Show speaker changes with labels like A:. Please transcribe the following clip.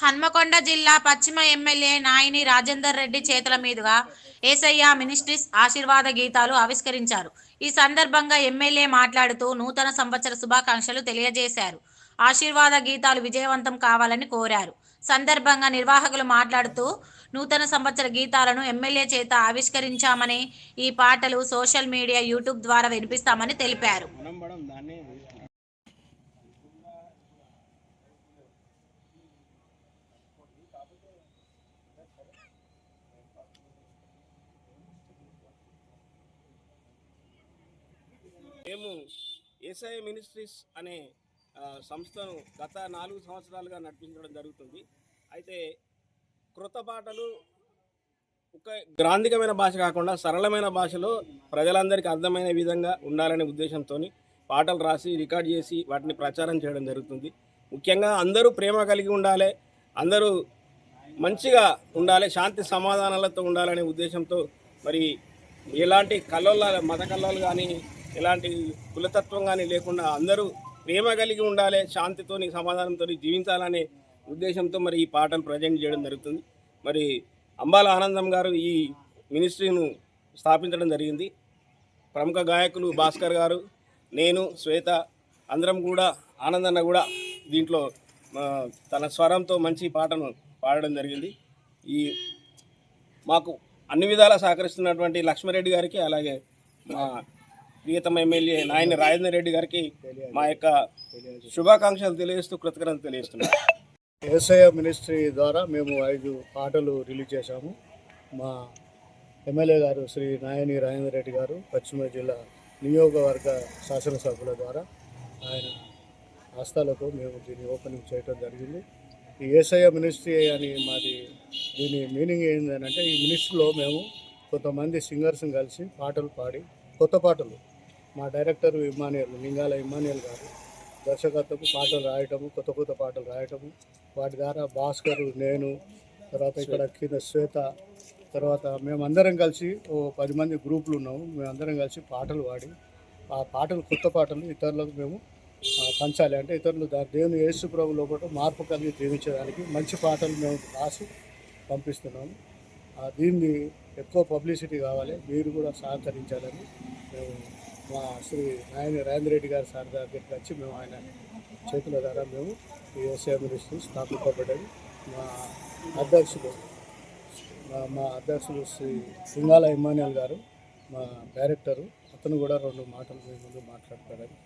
A: హన్మకొండ జిల్లా పశ్చిమ ఎమ్మెల్యే నాయిని రాజేందర్ రెడ్డి చేతుల మీదుగా ఏసయ్య మినిస్ట్రీస్ ఆశీర్వాద గీతాలు ఆవిష్కరించారు. ఈ సందర్భంగా ఎమ్మెల్యే మాట్లాడుతూ నూతన సంవత్సర శుభాకాంక్షలు తెలియజేశారు. ఆశీర్వాద గీతాలు విజయవంతం కావాలని కోరారు. సందర్భంగా నిర్వాహకులు మాట్లాడుతూ నూతన సంవత్సర గీతాలను ఎమ్మెల్యే చేత ఆవిష్కరించామని ఈ పాటలు సోషల్ మీడియా యూట్యూబ్ ద్వారా వినిపిస్తామని తెలిపారు
B: మనం పడం దాన్ని మేము ఏసఐ మినిస్ట్రీస్ అనే సంస్థను గత నాలుగు సంవత్సరాలుగా నడిపించడం జరుగుతుంది. అయితే కృత పాటలు ఒక గ్రాంధికమైన భాష కాకుండా సరళమైన భాషలో ప్రజలందరికీ అర్థమైన విధంగా ఉండాలనే ఉద్దేశంతో పాటలు రాసి రికార్డ్ చేసి వాటిని ప్రచారం చేయడం జరుగుతుంది. ముఖ్యంగా అందరూ ప్రేమ కలిగి ఉండాలి అందరూ మంచిగా ఉండాలి శాంతి సమాధానాలతో ఉండాలనే ఉద్దేశంతో మరి ఎలాంటి కల్లోల మత కల్లోలు కానీ ఎలాంటి కులతత్వం కానీ లేకుండా అందరూ ప్రేమ కలిగి ఉండాలి శాంతితోని సమాధానంతో జీవించాలనే ఉద్దేశంతో మరి ఈ పాటను ప్రజెంట్ చేయడం జరుగుతుంది. మరి అంబాల ఆనందం గారు ఈ మినిస్ట్రీను స్థాపించడం జరిగింది. ప్రముఖ గాయకులు భాస్కర్ గారు నేను శ్వేత అందరం కూడా ఆనందన్న కూడా దీంట్లో తన స్వరంతో మంచి పాటను పాడడం జరిగింది. ఈ మాకు అన్ని విధాలా సహకరిస్తున్నటువంటి లక్ష్మారెడ్డి గారికి అలాగే మా ప్రియతమ ఎమ్మెల్యే నాయని రాజేందర్ రెడ్డి గారికి మా యొక్క శుభాకాంక్షలు తెలియజేస్తూ కృతజ్ఞతలు తెలియజేస్తున్నాం.
C: వ్యవసాయ మినిస్ట్రీ ద్వారా మేము ఐదు పాటలు రిలీజ్ చేశాము. మా ఎమ్మెల్యే గారు శ్రీ నాయని రాజేంద్ర రెడ్డి గారు పశ్చిమ జిల్లా నియోగవర్గ శాసనసభ్యుల ద్వారా ఆయన హస్తాలకు మేము దీన్ని ఓపెనింగ్ చేయడం జరిగింది. ఈ ఏసయ మినిస్ట్రీ అని మాది దీని మీనింగ్ ఏంటంటే ఈ మినిస్ట్రీలో మేము కొంతమంది సింగర్స్ని కలిసి పాటలు పాడి కొత్త పాటలు. మా డైరెక్టర్ ఇమానియల్ లింగాల ఇమానియల్ గారు దర్శకత్వము పాటలు రాయటము కొత్త కొత్త పాటలు రాయటము. వాటి ద్వారా భాస్కర్ నేను తర్వాత ఇక్కడ కింద శ్వేత తర్వాత మేమందరం కలిసి ఓ పది మంది గ్రూపులు ఉన్నాము. మేమందరం కలిసి పాటలు పాడి ఆ పాటలు కొత్త పాటలు ఇతరులకు మేము పంచాలి. అంటే ఇతరులు దేవుని యేసు ప్రభు లోపల మార్పు కలిగి జీవించడానికి మంచి పాటలు మేము రాసి పంపిస్తున్నాము. దీన్ని ఎక్కువ పబ్లిసిటీ కావాలి. మీరు కూడా సహకరించాలని మేము మా శ్రీ నాయన రాజేంద్ర రెడ్డి గారి సార్ దగ్గరికి వచ్చి మేము ఆయన చేతుల ద్వారా మేము ఈ వ్యవసాయ మినిస్ట్రీ స్థాపింపబడ్డది. మా అధ్యక్షులు మా- మా అధ్యక్షులు శ్రీ సింగాల ఇమానియల్ గారు మా డైరెక్టరు అతను కూడా రెండు మాటలు మీ ముందు మాట్లాడతాడని